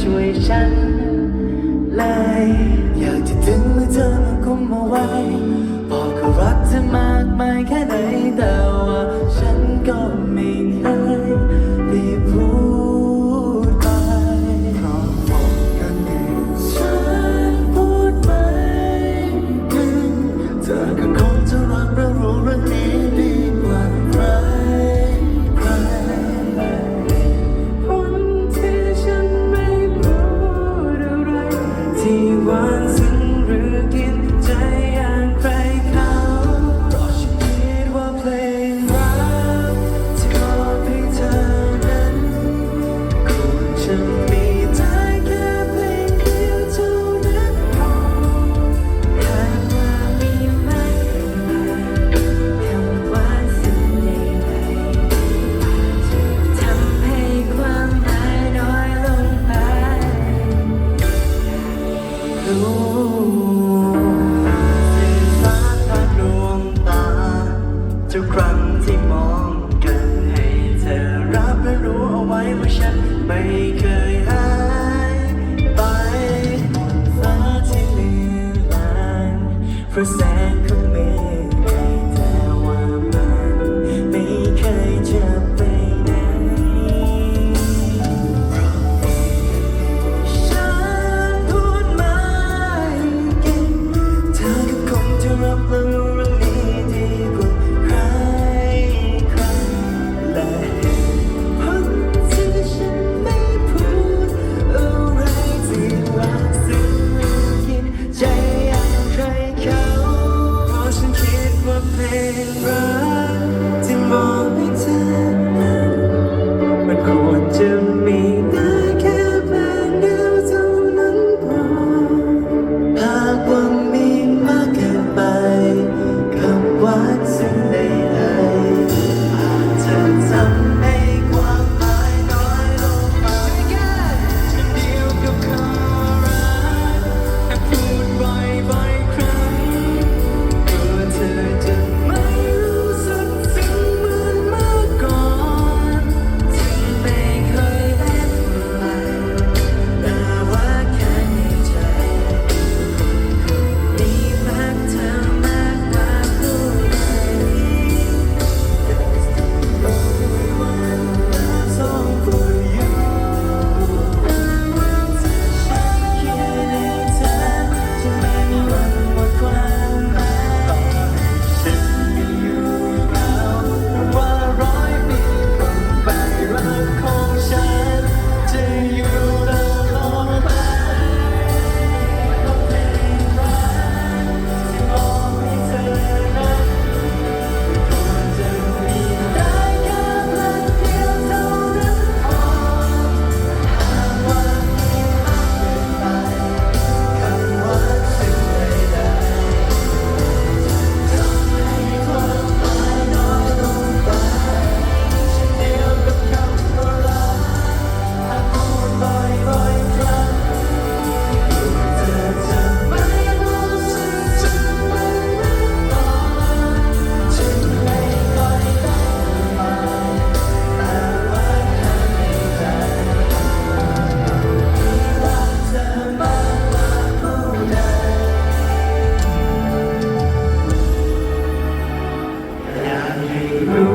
ช่วยฉันเลย อยากจะถึงมือเธอมากุมเาไว้บอกเขารักเธอมากมายแค่ไหนแต่ว่าฉันก็ไม่เคย ทุกครั้งที่มองกันให้เธอรับและรู้เอาไว้ว่าฉันไม่เคย ใจยังใครเขาเพราะฉันคิดว่าเพลงเรา Amen.